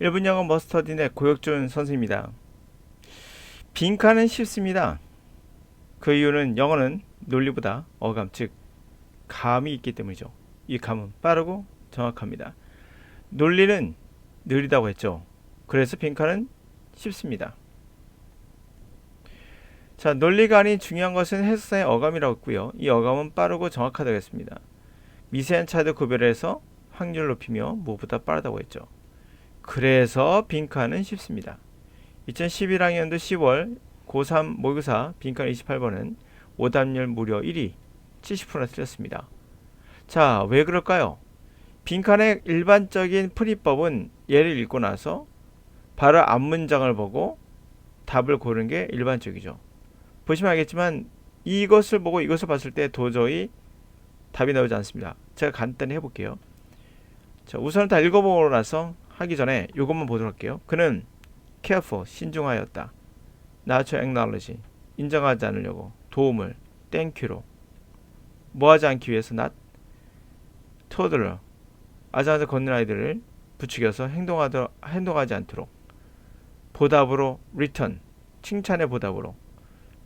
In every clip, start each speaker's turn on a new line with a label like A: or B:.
A: 1분 영어 머스터딘의 고혁준 선생입니다. 빈칸은 쉽습니다. 그 이유는 영어는 논리보다 어감, 즉 감이 있기 때문이죠. 이 감은 빠르고 정확합니다. 논리는 느리다고 했죠. 그래서 빈칸은 쉽습니다. 자, 논리가 아닌 중요한 것은 해석상의 어감이라고 했고요. 이 어감은 빠르고 정확하다고 했습니다. 미세한 차이도 구별해서 확률을 높이며 무엇보다 빠르다고 했죠. 그래서 빈칸은 쉽습니다. 2011학년도 10월 고3 모의고사 빈칸 28번은 오답률 무려 1위 70%나 틀렸습니다. 자, 왜 그럴까요? 빈칸의 일반적인 풀이법은 예를 읽고 나서 바로 앞 문장을 보고 답을 고르는 게 일반적이죠. 보시면 알겠지만 이것을 보고 이것을 봤을 때 도저히 답이 나오지 않습니다. 제가 간단히 해볼게요. 자, 우선 다 읽어보고 나서 하기 전에 이것만 보도록 할게요. 그는 careful, 신중하였다. not to acknowledge, 인정하지 않으려고, 도움을, thank you로, 뭐하지 않기 위해서 not, toddler, 아자아자 걷는 아이들을 부추겨서 행동하더, 행동하지 않도록, 보답으로 return, 칭찬의 보답으로,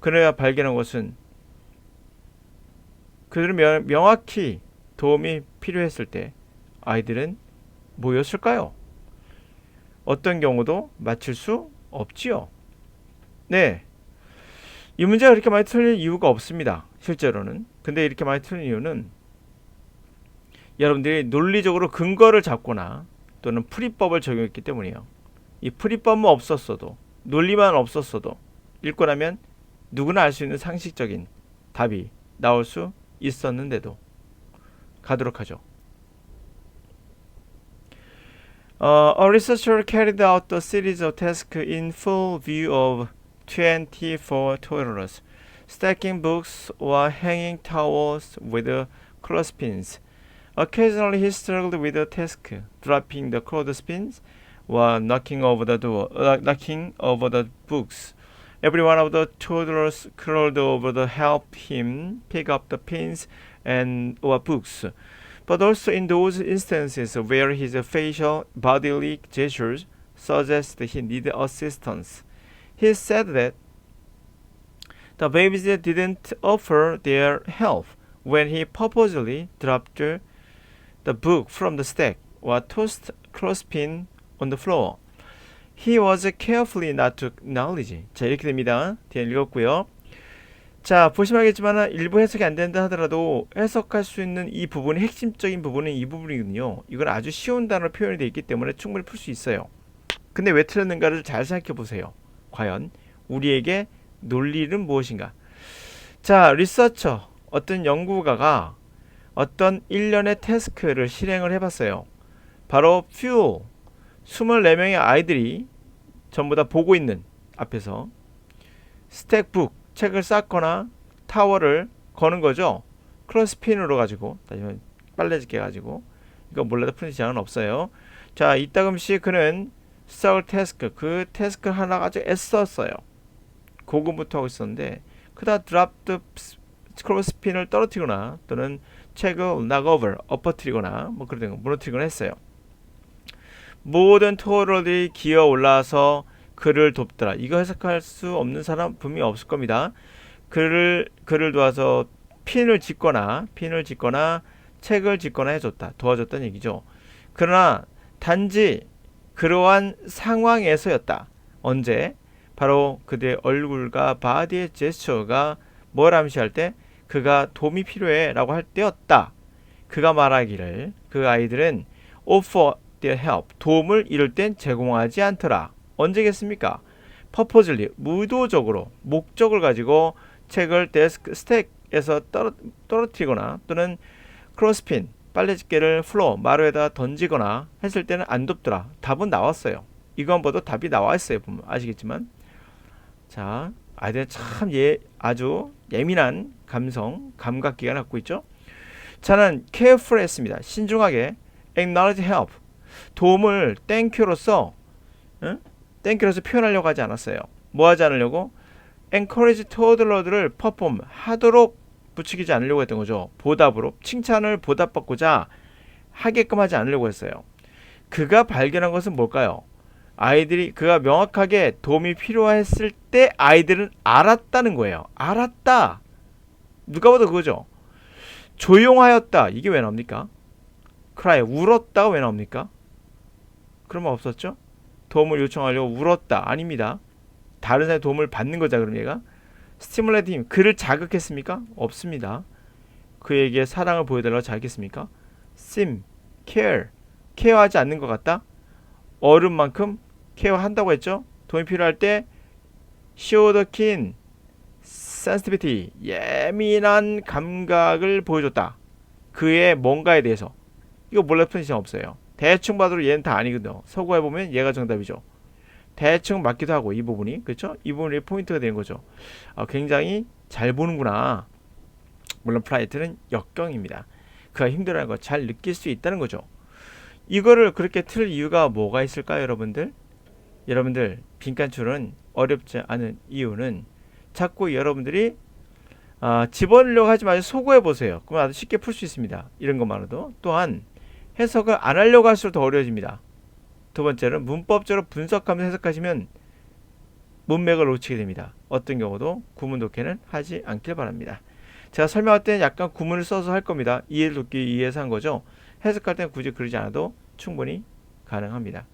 A: 그래야 발견한 것은 그들은 명, 명확히 도움이 필요했을 때 아이들은 뭐였을까요? 어떤 경우도 맞출 수 없지요. 네. 이 문제가 그렇게 많이 틀린 이유가 없습니다. 실제로는. 근데 이렇게 많이 틀린 이유는 여러분들이 논리적으로 근거를 잡거나 또는 풀이법을 적용했기 때문이에요. 이 풀이법만 없었어도 논리만 없었어도 읽고 나면 누구나 알 수 있는 상식적인 답이 나올 수 있었는데도 가도록 하죠. Uh, a researcher carried out a series of tasks in full view of 24 toddlers, stacking books or hanging towels with clothespins. Occasionally, he struggled with the task, dropping the clothespins or knocking over the door, uh, knocking over the books. Every one of the toddlers crawled over to help him pick up the pins and or books but also in those instances where his facial bodily gestures suggest he needed assistance. He said that the babies didn't offer their help when he purposely dropped the book from the stack or tossed clothespin on the floor. He was carefully not to acknowledge. 자 이렇게 됩니다. 뒤에 읽었고요. 자 보시면 알겠지만 일부 해석이 안 된다 하더라도 해석할 수 있는 이 부분이 핵심적인 부분은 이 부분이거든요. 이건 아주 쉬운 단어로 표현이 되어 있기 때문에 충분히 풀 수 있어요. 근데 왜 틀렸는가를 잘 생각해 보세요. 과연 우리에게 논리는 무엇인가? 자 리서처 어떤 연구가가 어떤 일련의 태스크를 실행을 해봤어요. 바로 few 24명의 아이들이 전부 다 보고 있는 앞에서 스택북 책을 쌓거나 타워를 거는 거죠. 크로스핀으로 가지고 다시 빨래집게 가지고 이거 몰라도 푸는 지장은 없어요. 자 이따금씩 그는 스타울 태스크 그 태스크 하나 가지고 애썼어요. 고군부터 하고 있었는데 그다 드랍드 크로스핀을 떨어뜨리거나 또는 책을 나거버 엎어뜨리거나 뭐 그런 거 무너뜨리거나 했어요. 모든 토어들이 기어 올라서 그를 돕더라. 이거 해석할 수 없는 사람 분명히 없을 겁니다. 그를 그를 도와서 핀을 짓거나 핀을 짓거나 책을 짓거나 해줬다. 도와줬다는 얘기죠. 그러나 단지 그러한 상황에서였다. 언제? 바로 그들의 얼굴과 바디의 제스처가 뭘 암시할 때 그가 도움이 필요해 라고 할 때였다. 그가 말하기를 그 아이들은 offer their help 도움을 이럴 땐 제공하지 않더라. 언제겠습니까? 퍼포즐리 무도적으로 목적을 가지고 책을 데스크 스택에서 떨어, 떨어뜨리거나 또는 크로스핀 빨래 집게를 플로 마루에다 던지거나 했을 때는 안 돕더라. 답은 나왔어요. 이건 봐도 답이 나와 있어요. 보면 아시겠지만 자 아이들은 참 예, 아주 예민한 감성 감각기가 갖고 있죠. 저는 careful했습니다. 신중하게 acknowledge help 도움을 땡큐로서 응? 땡큐로서 표현하려고 하지 않았어요. 뭐 하지 않으려고? encourage toddler들을 perform 하도록 부추기지 않으려고 했던 거죠. 보답으로 칭찬을 보답받고자 하게끔 하지 않으려고 했어요. 그가 발견한 것은 뭘까요? 아이들이 그가 명확하게 도움이 필요했을 때 아이들은 알았다는 거예요. 알았다. 누가 봐도 그거죠. 조용하였다. 이게 왜 나옵니까? cry 울었다가 왜 나옵니까? 그런 말 없었죠? 도움을 요청하려고 울었다. 아닙니다. 다른 사람의 도움을 받는 거자 그럼 얘가 him 그를 자극했습니까? 없습니다. 그에게 사랑을 보여달라고 자극했습니까? sim, care 케어하지 않는 것 같다. 어른만큼 케어한다고 했죠. 도움이 필요할 때 show the keen sensitivity 예민한 감각을 보여줬다. 그의 뭔가에 대해서 이거 몰래 푸는 시간 없어요. 대충 봐도 얘는 다 아니거든요. 서구해 보면 얘가 정답이죠. 대충 맞기도 하고 이 부분이 그렇죠? 이 부분이 포인트가 되는 거죠. 아, 굉장히 잘 보는구나. 물론 플라이트는 역경입니다. 그가 힘들어하는 걸잘 느낄 수 있다는 거죠. 이거를 그렇게 틀 이유가 뭐가 있을까요, 여러분들? 여러분들 빈칸줄은 어렵지 않은 이유는 자꾸 여러분들이 아, 집어넣으려고 하지 마시고 소구해 보세요. 그럼 아주 쉽게 풀 수 있습니다. 이런 것만으로도 또한 해석을 안 하려고 할수록 더 어려워집니다. 두 번째는 문법적으로 분석하면서 해석하시면 문맥을 놓치게 됩니다. 어떤 경우도 구문 독해는 하지 않길 바랍니다. 제가 설명할 때는 약간 구문을 써서 할 겁니다. 이해를 돕기 위해서 한 거죠. 해석할 때는 굳이 그러지 않아도 충분히 가능합니다.